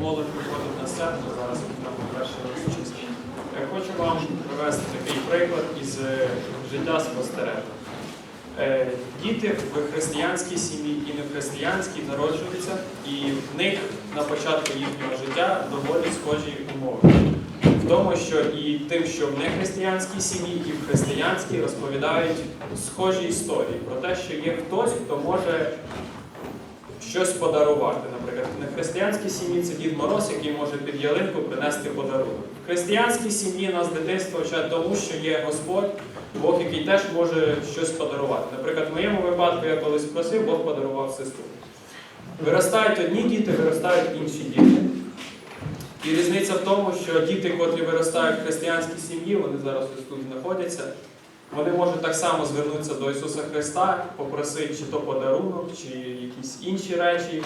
молодь виходить на сцену, зараз перший раз. Е, Хочу вам привести такий приклад із е, життя спостереження. Е, Діти в християнській сім'ї і не в християнській народжуються, і в них на початку їхнього життя доволі схожі умови. В тому, що і тим, що в нехристиянській сім'ї, і в християнській розповідають схожі історії про те, що є хтось, хто може щось подарувати. Наприклад, на християнській сім'ї це Дід Мороз, який може під ялинку принести подарунок. В християнській сім'ї нас з дитинства вчать тому, що є Господь, Бог, який теж може щось подарувати. Наприклад, в моєму випадку я колись просив, Бог подарував сестру. Виростають одні діти, виростають інші діти. І різниця в тому, що діти, котрі виростають в християнській сім'ї, вони зараз ось тут знаходяться, вони можуть так само звернутися до Ісуса Христа, попросити чи то подарунок, чи якісь інші речі.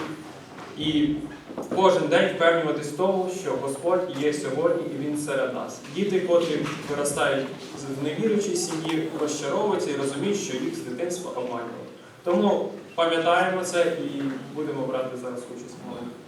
І кожен день впевнюватись в тому, що Господь є сьогодні і Він серед нас. Діти, котрі виростають в невіруючій сім'ї, розчаровуються і розуміють, що їх з дитинства обманювали. Тому пам'ятаємо це і будемо брати зараз участь в молитві.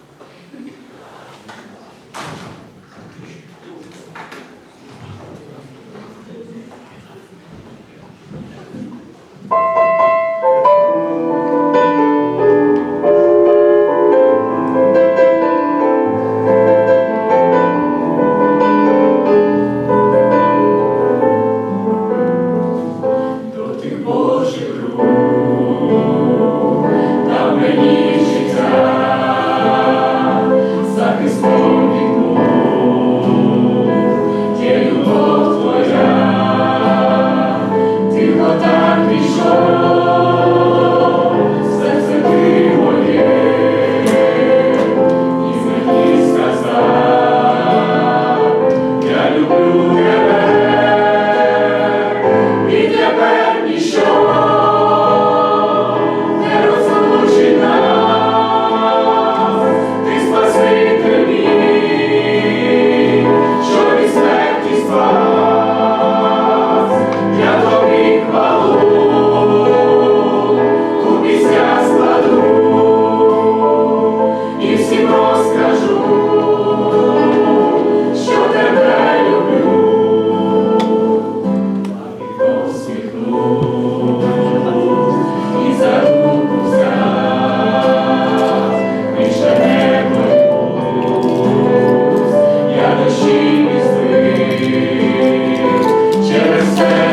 Christmas.